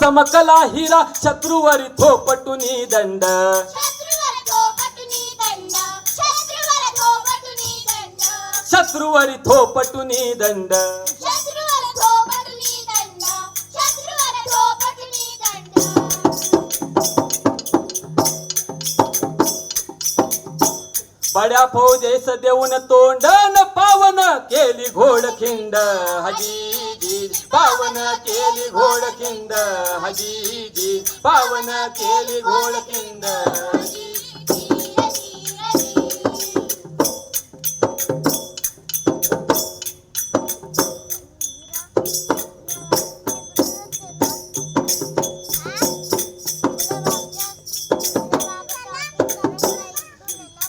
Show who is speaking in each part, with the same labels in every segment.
Speaker 1: चमकला हिरा शत्रूवरी थोपटुनी दंड.
Speaker 2: शत्रूवर थोपटुनी दंड. शत्रूवर थोपटुनी
Speaker 1: शत्रूवर थोपटुनी बड्या फौजेस देऊन तोंडन पावन केली घोडखिंड. हजी. पावन केली घोडखिंड हजी पावन केली घोडखिंड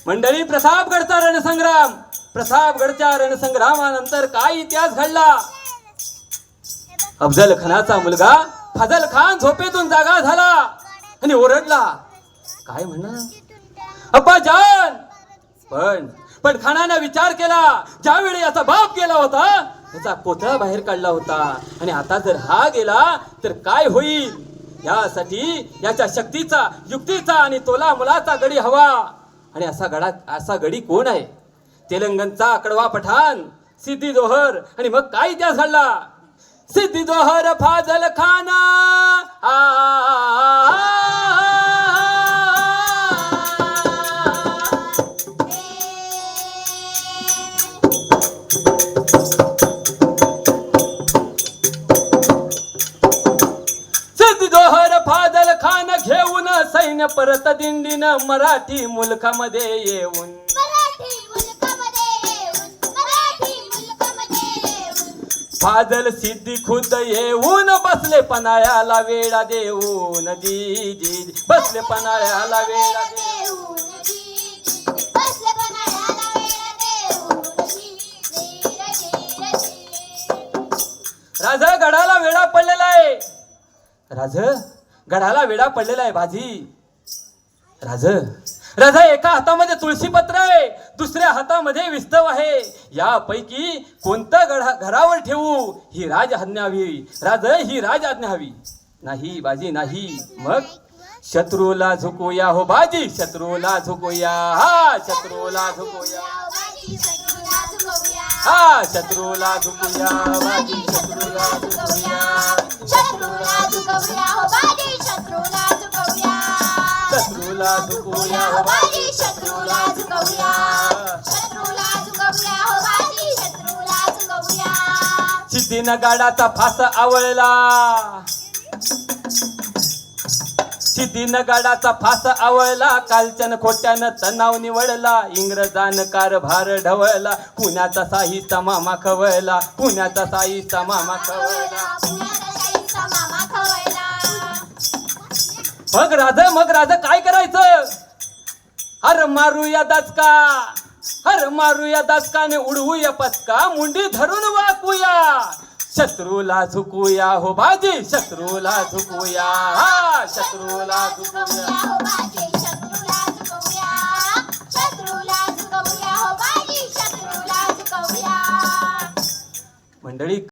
Speaker 1: मंडळी प्रतापगडचा रणसंग्राम. प्रतापगडच्या रणसंग्रामानंतर काय इतिहास घडला? अफजल खानाचा मुलगा फजल खान झोपेतून जागा झाला आणि ओरडला. काय म्हणा अप्पा जान! पण पण खानानं विचार केला. ज्यावेळी याचा बाप गेला होता त्याचा कोथळा बाहेर काढला होता. आणि आता जर हा गेला तर काय होईल? यासाठी याच्या शक्तीचा युक्तीचा आणि तोला मुलाचा गडी हवा. आणि असा गडा असा गडी कोण आहे? तेलंगणचा कडवा पठाण सिद्धी जोहर. आणि मग काय इतिहास घडला? सिद्धी जोहर फाजल खाना आ फादल खान घेऊन सैन्य परत दिंडीन मराठी मुलखामध्ये येऊन
Speaker 2: येऊन
Speaker 1: फादल सिद्धी खुद्द येऊन बसले पनाळ्याला वेळा देऊन दीदी जी बसले पनाळ्याला वेळा देऊन
Speaker 2: पन्हाळ्याला
Speaker 1: राज गडाला वेळा पडलेला आहे. राज गडाला वेळा पडलेला आहे भाजी राज राजा एका हातामध्ये तुळशीपत्र आहे दुसऱ्या हातामध्ये विस्तव आहे. यापैकी कोणतं गडा घरावर ठेवू ही राज आज्ञा हवी राज ही राज आज्ञा हवी नाही बाजी नाही. मग? शत्रूला झुकूया. हो बाजी शत्रूला झुकूया. हा शत्रूला झुकूया. हा शत्रूला झुकूया. बाजी शत्रूला झुकूया.
Speaker 2: शत्रूला झुकवूया हो बाजी. शत्रूला
Speaker 1: झुकूया
Speaker 2: हो बाजी शत्रूला झुकवूया. शत्रूला झुकवूया. हो बाजी शत्रूला झुकवूया.
Speaker 1: सिद्धीनं गाडाचा फास आवळला. सिद्धीनं गाडाचा फास आवळला. कालच्यान खोट्यानं तणाव निवडला. इंग्रजान कारभार ढवळला. पुण्याचा साहीचा मामा खवळला. पुण्याचा साहीचा मामा खवळला. मग राज मग राज काय करायचं? हर मारूया दाचका हर मारूया दाचकाने उडवूया पचका मुंडी धरून वाकूया. शत्रूला झुकूया हो बाजी शत्रूला झुकूया. हा शत्रूला झुकूया.
Speaker 2: हो बाजी शत्रूला झुकवूया शत्रूला झुकवूया हो बाजी शत्रूला झुकवूया
Speaker 1: मंडळी